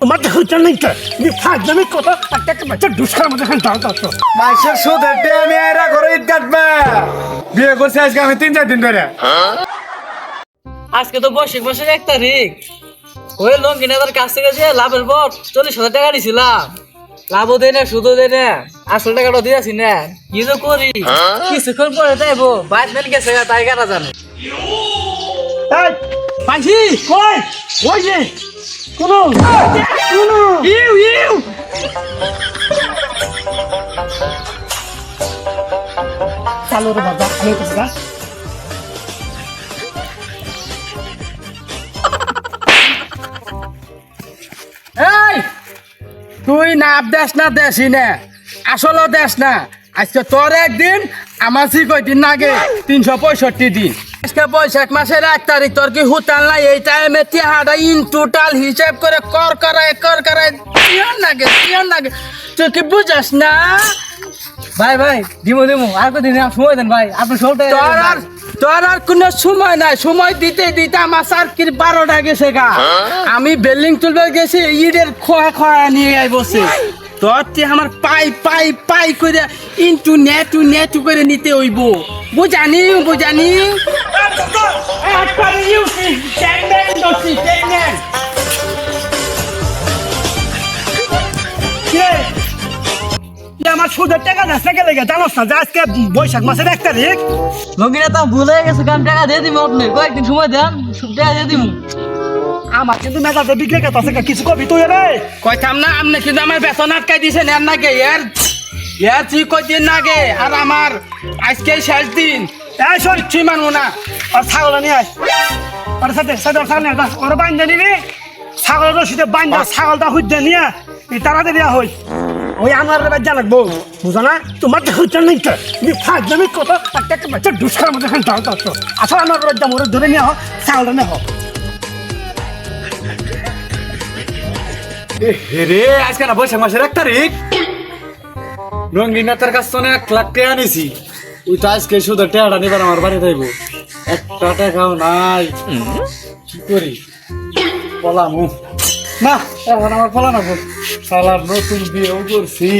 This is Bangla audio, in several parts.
তোমার দেখো জানেন তো? তুমি ফাঁক জানি কত একটা একটা বাচ্চা দুষ্কার মধ্যে খান দাও দাও মাসের সুদের টেয়া নিয়ে এরা করে ঈদ কাটবে। বিয়ে করছে আজকে আমি তিন চার দিন ধরে। আজকে তো বসে বসে এক তারিখ। ওই লোন কিনে তার কাছ থেকে যে লাভের পর চল্লিশ হাজার টাকা দিছিলাম লাভও দেয় না সুদও দেয় না। আসল টাকাটা দিয়েছি না। কি যে করি? কিছুক্ষণ পরে যাইবো বাইর মেন গেছে তাই কারা জানে? কই? ওই যে কোনো কোনো ইউ ইউ। চালো রে বাবা আমি কথা এই তুই নাপ দেশ না দেশি না আসলে দেশ না। আজকে তোর একদিন আমার কয়দিন আগে তিনশো পঁয়ষট্টি দিন। আজকে বৈশাখ মাসের এক তারিখ তোর কি হুতাল নাই? এই টাইমে টিহাটা ইন টোটাল হিসাব করে কর করায় কর করায়। টিয়ন লাগে টিয়ন লাগে তুই কি বুঝাস না? ভাই ভাই দিমু দিমু আর কদিন সময় দেন ভাই আপনি সব তোর আর তোর আর কোনো সময় নাই। সময় দিতে দিতে আমার স্যার কি বারোটা গেছে গা। আমি বিল্ডিং তুলবে গেছি ইটের খোয়া খোয়া নিয়ে আই বসে তোর আমার পাই পাই পাই করে ইন্টু নেটু নেটু করে নিতে হইব। বুঝানি বুঝানি? আমার সুদের টাকা দেশ টাকা লেগে জানোস না যে আজকে বৈশাখ মাসের এক তারিখ। লঙ্গিনা তো ভুলে গেছে কাম টাকা দিয়ে দিমু আপনি। কয়েকদিন সময় দেন সব টাকা দিয়ে দিমু আমার কিন্তু মেজাজে কথা আছে কিছু কবি তুই রে? কইতাম না আপনি কিন্তু আমার বেতন আটকাই দিছেন এর নাকি এর এর তুই কদিন নাগে? আর আমার আজকে শেষ দিন। এই শোন। তুই মানবো না। আর ছাগল নিয়ে আয়। ওর সাথে সাথে ছাগল নিয়ে আয়। ওর বাইন্দা নিবি। ছাগলের রশিতে বাইন্দা ছাগলটা হুদ্দে নিয়ে এই তাড়াতে দেওয়া হই। ওই আমার বাচ্চা লাগবো। বুঝো না? তোমার দেখো জানেন তো। তুমি ফাঁক কত একটা বাচ্চা মধ্যে খান দাও আসলে আমার বাচ্চা মোরে ধরে নিয়ে হোক ছাগলটা নিয়ে রে আজকে না বৈশাখ মাসের এক তারিখ। রঙ্গিনা তার কাছ থেকে এক লাখ টাকা নিছি। ওই তো আজকে সুদের টাকাটা নিবার আমার বাড়ি যাইব। একটা টাকাও নাই। কি করি? পলামু না এখন আমার পলানো সালার নতুন বিয়েও করছি।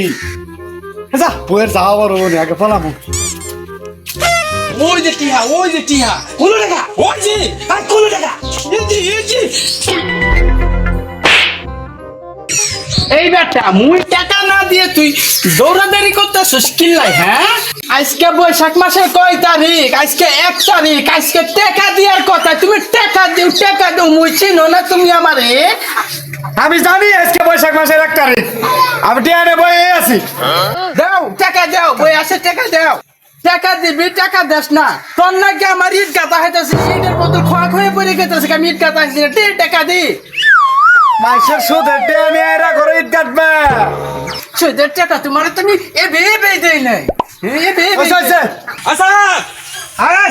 যা বইয়ের যাওয়া বড় আগে পলামু ওই যে টিহা ওই যে টিহা। কোনো টাকা। ওই যে আর কোনো টাকা। এই বেটা মুই টাকা না দিয়ে তুই দৌড়াদৌড়ি করতেছিস কিল্লাই হ্যাঁ? আজকে বৈশাখ মাসের কয় তারিখ? আজকে এক তারিখ। আজকে টাকা দেওয়ার কথা। তুমি টাকা দিও টাকা দিও। মুই চিনো না তুমি আমারে? আমি জানি আজকে বৈশাখ মাসের এক তারিখ। আমি টিয়ারে বয়ে আছি। দাও টাকা দাও বই আছে টাকা দাও। টাকা দিবি টাকা দেস না। তোর নাকি আমার ইট গাতা হইতেছে ইটের বদল খোয়া খয়ে পড়ে গেতেছে আমি ইট গাতা টাকা দি। মাসের সুদের টাকা নিয়ে এরা করে ঈদ কাটবে। সুদের টাকা তোমার তুমি এ বে বে দেই নাই। এ বে বে হইছে, হইছে। আচ্ছা আরে!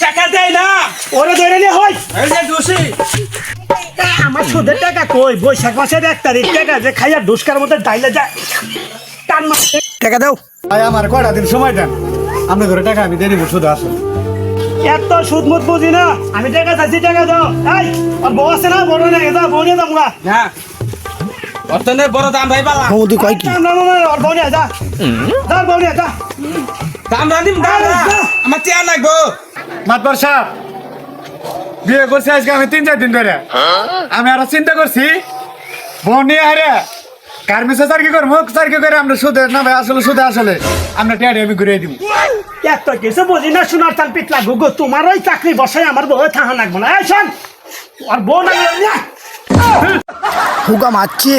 টাকা দেয় না ওরে ধরে নিয়ে হয় এই যে দোষী। আমার সুদের টাকা কই? বৈশাখ মাসের এক তারিখ টাকা যে খাইয়া দুষ্কার মধ্যে ডাইলে যায়। টান টাকা দাও। ভাই আমার কয়টা দিন সময় দেন? আপনি ধরে টাকা আমি দিয়ে দিব শুধু আসুন। এত সুদ মুদ বুঝি না। আমি টাকা চাইছি টাকা দাও। এই আর বউ আছে না বড় নিয়ে যা বউ নিয়ে যাব না। বড় দাম ভাই পালা। বৌদি কয় কি? না না না আর বউ নিয়ে যা। যা বউ নিয়ে যা। দাম রাদিম দাম যা, যা। আমার চেয়ার লাগবো মাতবার সাহেব বিয়ে করছি আজকে আমি তিন চার দিন ধরে। আমি আরও চিন্তা করছি বোন নিয়ে হারে গার্মেন্টসে স্যার কি করব? স্যার কি করে আমরা সুদে না ভাই আসলে সুদে আসলে। আমরা টেয়ারে আমি ঘুরিয়ে দিব। এত কিছু বুঝি না সোনার চাল পিট লাগবো গো তোমার ওই চাকরি বসাই আমার বউ থাহা লাগবো না। এই শোন আর বউ না হুকা মারছি।